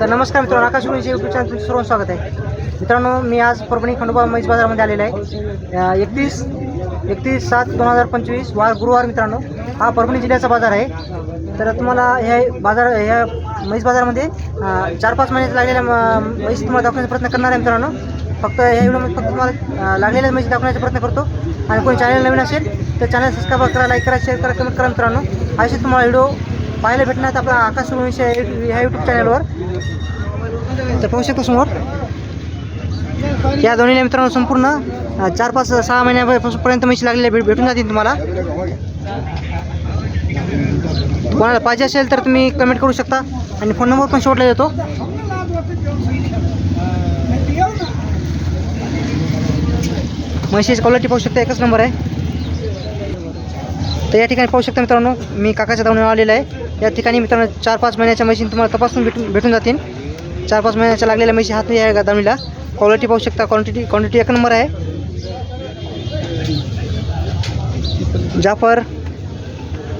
तर नमस्कार मित्रांनो आकाश गुरुजी यूट्यूब चॅनल तुमचं सर्व स्वागत आहे. मित्रांनो मी आज परभणी खंडोबा म्हैस बाजारामध्ये आलेला आहे. एकतीस एकतीस सात दोन हजार पंचवीस वार गुरुवार मित्रांनो हा परभणी जिल्ह्याचा बाजार आहे. तर तुम्हाला ह्या बाजार ह्या म्हैस बाजारामध्ये चार पाच महिन्यात लागलेल्या म- म्हैस तुम्हाला दाखवण्याचा प्रयत्न करणार आहे मित्रांनो. फक्त ह्या व्हिडिओमध्ये फक्त तुम्हाला लागलेल्या म्हैस दाखवण्याचा प्रयत्न करतो. आणि कोणी चॅनल नवीन असेल तर चॅनल सबस्क्राईब करा लाईक करा शेअर करा कमेंट करा मित्रांनो. असे तुम्हाला व्हिडिओ पाहायला भेटणार आपला आकाश सुरवंशी ह्या यूट्यूब चॅनलवर तर पाहू शकता समोर. या दोन्हीला मित्रांनो संपूर्ण चार पाच सहा महिन्यापर्यंत म्हशी लागलेल्या भेट भेटून जातील तुम्हाला. कोणाला पाहिजे असेल तर तुम्ही कमेंट करू शकता. आणि फोन नंबर पण शेवटला देतो म्हशीची क्वालिटी पाहू शकता एकच नंबर आहे. तर या ठिकाणी पाहू शकता मित्रांनो मी काकाच्या दावणीवर आलेला आहे. या ठिकाणी मित्रांनो चार पाच महिन्याच्या म्हशी तुम्हाला तपासून भेटून भेटून जातील. चार पाच महिन्याच्या लागलेल्या म्हशी हात आहे दावणीला क्वालिटी पाहू शकता क्वांटिटी क्वांटिटी एक नंबर आहे. जाफर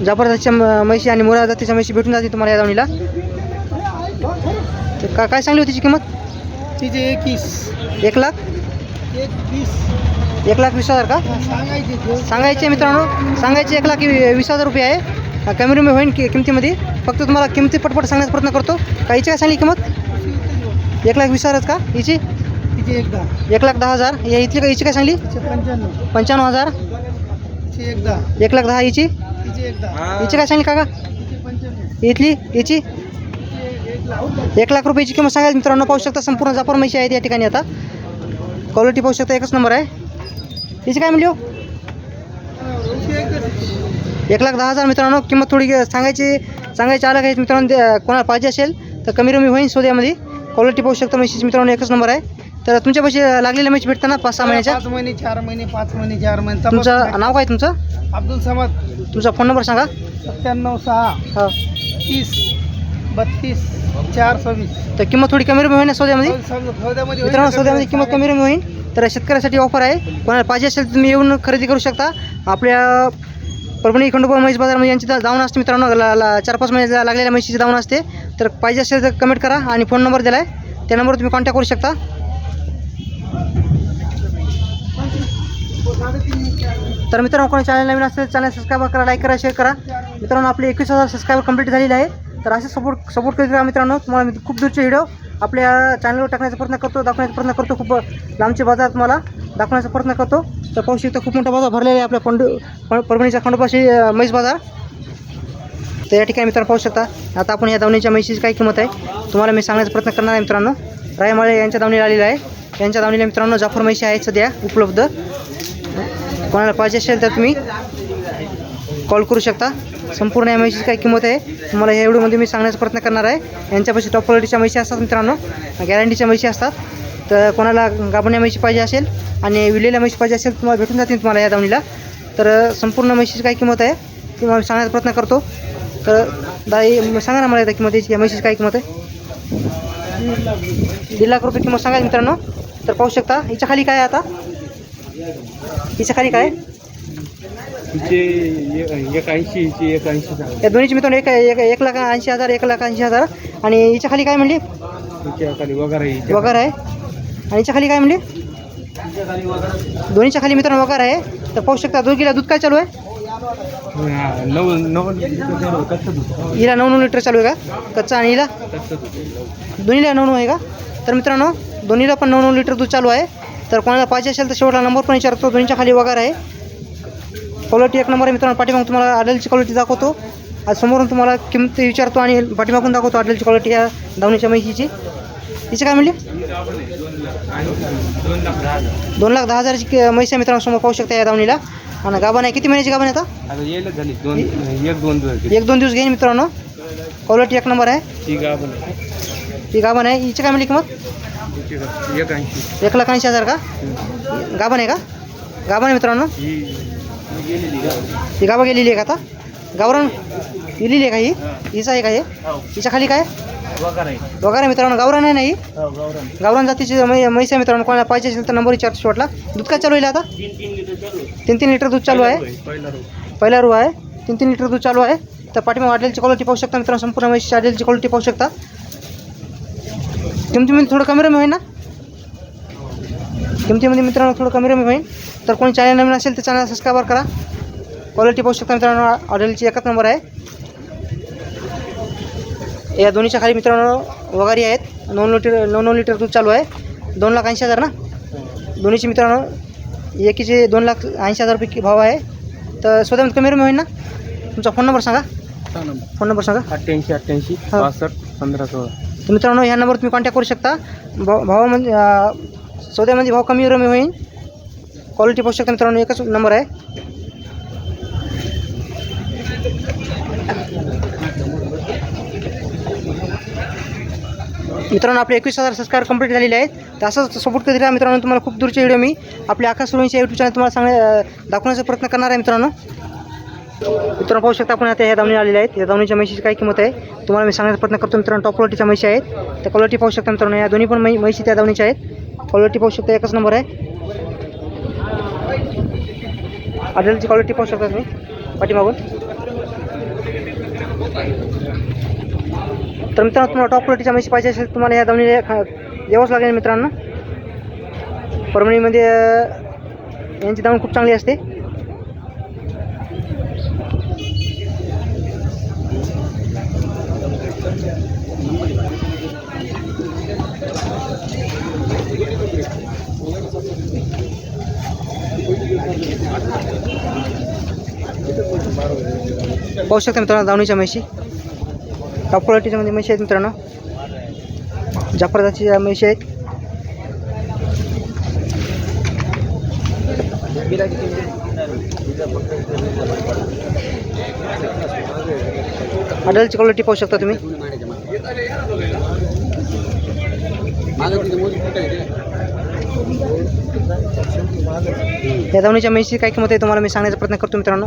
जाफर जातीच्या म- म्हशी आणि मुरा जातीच्या म्हशी भेटून जातील तुम्हाला या दावणीला तर का काय सांगली होती तिची किंमत? तिचे एकवीस. एक लाख? एकवीस. एक लाख वीस हजार का? सांगायचे मित्रांनो सांगायचे एक लाख वी- वीस हजार रुपये आहे. कमी होईन होईल किमतीमध्ये. फक्त तुम्हाला किमती पटपट सांगण्याचा प्रयत्न करतो. का हिची काय सांगली किंमत? एक लाख वीस हजारच का? हिची एक लाख दहा हजार. या इथली का हिची काय सांगली? पंच्याण्णव पंच्याण्णव हजार. एक लाख दहा हिची हिची काय सांगली काका? इथली? हिची एक लाख रुपयाची किंमत सांगायला मित्रांनो. पाहू शकता संपूर्ण जापर माहिती आहे या ठिकाणी आता. क्वालिटी पाहू शकता एकच नंबर आहे. हिची काय म्हणली तिचे एक लाख दहा हजार मित्रांनो किंमत थोडी सांगायची सांगायची अलग आहे मित्रांनो कोणाला पाहिजे असेल तर कमी रमी होईल सोद्यामध्ये क्वालिटी पाहू शकता म्हशीची मित्रांनो एकच नंबर आहे. तर तुमच्या पैसे लागलेल्या म्हशी भेटतात पाच सहा महिन्याच्या. पाच महिने चार महिने पाच महिने चार महिने. तुमचं नाव काय तुमचं. अब्दुल समद. तुमचा फोन नंबर सांगा. सत्त्याण्णव सहा. हा. तीस. बत्तीस चार सव्वीस. तर किंमत थोडी कमी रमी होईल ना सोद्यामध्ये? सौद्यामध्ये मित्रांनो किंमत कमी रमी होईल. तर शेतकऱ्यासाठी ऑफर आहे. कोणाला पाहिजे असेल तर तुम्ही येऊन खरेदी करू शकता. आपल्या परभणी खंडोबा म्हैस बाजारमध्ये यांची दावण असते मित्रांनो. चार पाच महिने लागलेल्या म्हशीची दावण असते. तर पाहिजे असेल तर कमेंट करा आणि फोन नंबर दिला आहे त्या नंबरवर तुम्ही कॉन्टॅक्ट करू शकता. तर मित्रांनो कोणी चॅनल नवीन असेल चॅनल सबस्क्राईब करा लाईक करा शेअर करा. मित्रांनो आपले एकवीस हजार सबस्क्राईबर कंप्लीट झालेले आहे. तर असे सपोर्ट सपोर्ट करीत राहा मित्रांनो. तुम्हाला मी खूप दूरचे व्हिडिओ आपल्या चॅनलवर टाकण्याचा प्रयत्न करतो दाखवण्याचा प्रयत्न करतो. खूप लांबचे बाजार तुम्हाला दाखवण्याचा प्रयत्न करतो. तर पाहू शकता खूप मोठा बाजार भरलेला आहे आपल्या पंडू परभणीच्या खंडोबाशी म्हैस बाजार. तर या ठिकाणी मित्रांनो पाहू शकता आता आपण या दावणीच्या मैशीची काय किंमत आहे तुम्हाला मी सांगण्याचा प्रयत्न करणार आहे मित्रांनो. रायमाळे यांच्या दावणीला आलेला आहे. यांच्या दावणीला मित्रांनो जाफर मैशी आहेत सध्या उपलब्ध. कोणाला पाहिजे असेल तर तुम्ही कॉल करू शकता. संपूर्ण या म्हशीची काय किंमत आहे? तुम्हाला या व्हिडिओमध्ये मी सांगण्याचा प्रयत्न करणार आहे. यांच्यापाशी टॉप क्वालिटीच्या म्हशी असतात मित्रांनो. गॅरंटीच्या म्हशी असतात. तर कोणाला गाभण्या म्हशी पाहिजे असेल आणि विलेल्या म्हशी पाहिजे असेल तुम्हाला भेटून जातील तुम्हाला या दावणीला. तर संपूर्ण म्हशीची काय किंमत आहे? तुम्हाला मी सांगण्याचा प्रयत्न करतो. तर दाई सांगा ना मला एकदा किंमत याची या म्हशीची काय किंमत आहे? दीड लाख रुपये किंमत सांगा मित्रांनो. तर पाहू शकता हिच्या खाली काय आता? हिच्या खाली काय आहे? तिचे एक ऐंशी हिचे एक ऐंशी या दोन्हीची मित्रांनो एक एक एक लाख ऐंशी हजार एक लाख ऐंशी हजार. आणि हिच्या खाली काय म्हणली? तिच्या खाली वगैरे वगार आहे. आणि हिच्या खाली काय म्हणली? दोन्हीच्या खाली मित्रांनो वगार आहे. तर पाहू शकता दोघीला दूध काय चालू आहे? नऊ नऊ कच्चं दूध. हिला नऊ नऊ लिटर चालू आहे का? कच्चा आणि हिला? कच्चं दूध दोन्हीला नऊ नऊ आहे का? तर मित्रांनो दोन्हीला पण नऊ नऊ लिटर दूध चालू आहे. तर कोणाला पाहिजे असेल तर शेवटला नंबर पण विचारतो. दोन्हीच्या खाली वगार आहे. क्वालिटी एक नंबर आहे मित्रांनो. पाठीमागून तुम्हाला आडलची क्वालिटी दाखवतो. आज समोरून तुम्हाला किंमत विचारतो आणि पाठीमागून दाखवतो आडलची क्वालिटी या धावणीच्या म्हशीची तिची काय म्हणली? दोन लाख दहा हजाराची आहे मित्रांनो समोर पाहू शकता या दावणीला आणि गाभण आहे. किती महिन्याची गाभण आहे आता? एक दोन दिवस घेईन मित्रांनो. क्वालिटी एक नंबर आहे. ती गाभण आहे. हिची काय म्हणली किंमत? एक लाख ऐंशी हजार का? गाभण आहे का? गाभण आहे मित्रांनो. ही ही गाभा गेलेली आहे का आता? गावरान? गेलेली आहे का ही? हिचा आहे का हे? हिच्या खाली काय? वगैरे. मित्रांनो गावरान आहे नाही हो? गावरान. जातीची मै म्हैस आहे मित्रांनो कोणाला पाहिजे असेल तर नंबर विचारतो शेवटला. दूध काय चालू आहे आता? तीन तीन लिटर दूध चालू आहे. पहिला रो आहे. तीन तीन लिटर दूध चालू आहे. तर पाठीमाग वाढलेली क्वालिटी पाहू शकता मित्रांनो संपूर्ण म्हैस वाढलेली क्वालिटी पाहू शकता. किमतीमध्ये थोडं कमी रमी होईल ना? किमतीमध्ये मित्रांनो थोडं कमी रमी होईल. तर कोणी चॅनल नवीन असेल तर चॅनल सबस्क्राईब करा. क्वालिटी पाहू शकता मित्रांनो ऑर्डरची एकच नंबर आहे. या दोन्हीच्या खाली मित्रांनो वगारी आहेत. नऊ लिटर नऊ नऊ लिटर दूध चालू आहे. दोन लाख ऐंशी हजार ना? दोन्हीचे मित्रांनो एकीचे दोन लाख ऐंशी हजार रुपये भाव आहे. तर स्वतःमध्ये कमी रमी होईल ना? तुमचा फोन नंबर सांगा. फोन नंबर सांगा. अठ्ठ्याऐंशी अठ्ठ्याऐंशी. पासष्ट पंधरा सोळा. तर मित्रांनो ह्या नंबर तुम्ही कॉन्टॅक्ट करू शकता. भाव अं, सौद्यामध्ये भाव कमी रमी होईल क्वालिटी पाहू शकता मित्रांनो एकच नंबर आहे. मित्रांनो आपले एकवीस हजार सबस्क्राईब कंप्लीट झालेले आहेत. तर असंच सपोर्ट करीत राहा. मित्रांनो तुम्हाला खूप दूरचे व्हिडिओ मी आपल्या आकाश सुरवणीच्या यूट्यूब चॅनल तुम्हाला सांगण्या दाखवण्याचा प्रयत्न करणार आहे मित्रांनो. मित्रांनो पाहू शकता आपण आता ह्या दावणी आलेल्या आहेत. या दावणीच्या म्हशीची काय किंमत आहे? तुम्हाला मी सांगण्याचा प्रयत्न करतो मित्रांनो टॉप क्वालिटीच्या म्हशी आहेत. त्या क्वालिटी पाहू शकता मित्रांनो या दोन्ही पण मै म्हशी त्या दावणीच्या आहेत. क्वालिटी पाहू शकता एकच नंबर आहे. आडलची क्वालिटी पाहू शकता तुम्ही पाठीमागून. तर मित्रांनो तुम्हाला टॉप क्वालिटीच्या म्हशी पाहिजे असेल तुम्हाला या दावणीला यावंच लागेल मित्रांनो. परभणीमध्ये यांची दावण खूप चांगली असते. पाहू शकता मित्रांनो दावणीच्या म्हशी. टॉप क्वालिटीच्या म्हणजे म्हशी आहेत मित्रांनो. जाफरदाची म्हशी आहेत. अडलची क्वालिटी पाहू शकता तुम्ही. या दावणीच्या म्हशीची काय किंमत आहे तुम्हाला मी सांगण्याचा प्रयत्न करतो मित्रांनो.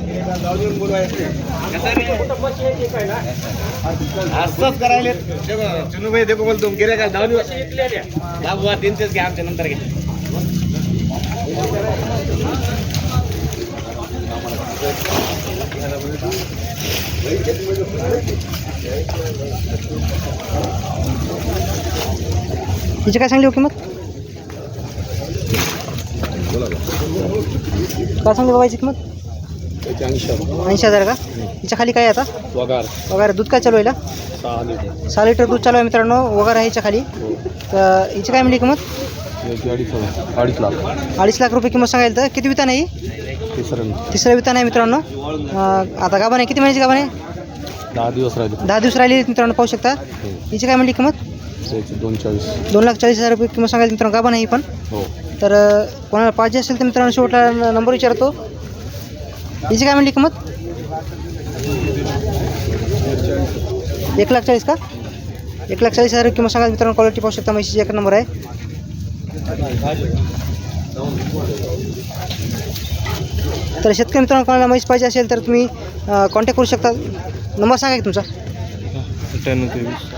असंच करायले चुनूबाई देखो बोलतो गिरे का धावून दाबवा बुवा त्यांचेच घ्या आमच्या नंतर घ्या. हिची काय सांगली ओके किंमत? काय सांगली बाबाची किंमत? ऐंशी हजार. का? हिच्या खाली काय आहे आता? वगार. वगैरे. दूध काय चालू आहे हिला? सहा लिटर. सहा लिटर दूध चालू आहे मित्रांनो. वगैरे आहे हिच्या खाली. तर हिची काय म्हणली किंमत? अडीच अडीच लाख. अडीच लाख रुपये किंमत सांगायला तर. किती वितान आहे ही? तिसरं तिसरं वितान आहे मित्रांनो. अं, आता गाभण आहे. किती महिन्याची गाभण आहे? दहा दिवस राहिले. दहा दिवस राहिली मित्रांनो पाहू शकता. हिची काय म्हणली किंमत? त्याचे दोन चाळीस. दोन लाख चाळीस हजार रुपये किंमत सांगायला मित्रांनो गाभण आहे ही पण. हो. तर अं, कोणाला पाहिजे असेल तर मित्रांनो शेवटला न- नंबर विचारतो. हिची काय म्हणली किंमत? एक लाख चाळीस का? एक लाख चाळीस हजार किंमत सांगा मित्रांनो क्वालिटी पाहू शकता म्हशीची एक नंबर आहे. तर शेतकरी मित्रांनो कोणाला म्हैस पाहिजे असेल तर तुम्ही कॉन्टॅक्ट करू शकता. नंबर सांगा की तुमचा.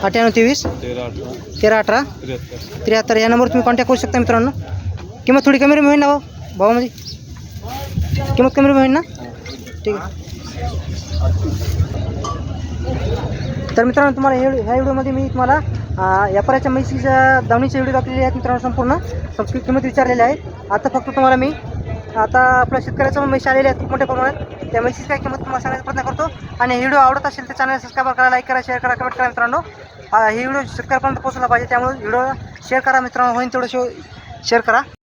अठ्ठ्याण्णव तेवीस. तेरा अठरा. तेरा अठरा. त्र्याहत्तर. त्र्याहत्तर या नंबरवर तुम्ही कॉन्टॅक्ट करू शकता मित्रांनो. किंमत थोडी कमी होईल ना भाऊ? भावामध्ये. किंमत कमी होईल ना? ठीक आहे. तर मित्रांनो तुम्हाला हे ह्या व्हिडिओमध्ये मी तुम्हाला व्यापाराच्या मैसीच्या दावणीचे व्हिडिओ दाखवलेले आहेत मित्रांनो संपूर्ण. संस्कृत किंमत विचारलेली आहे. आता फक्त तुम्हाला मी आता आपल्या शेतकऱ्याचं पण म्हशी आलेल्या आहेत खूप मोठ्या प्रमाणात. त्या म्हशीची काय किंमत तुम्हाला सांगण्याचा प्रयत्न करतो. आणि व्हिडिओ आवडत असेल तर चॅनल सबस्क्राईब करा लाईक करा शेअर करा कमेंट करा मित्रांनो. हे व्हिडिओ शेतकऱ्यापर्यंत पोहोचला पाहिजे त्यामुळे व्हिडिओ शेअर करा मित्रांनो होईल तेवढं शेअर करा.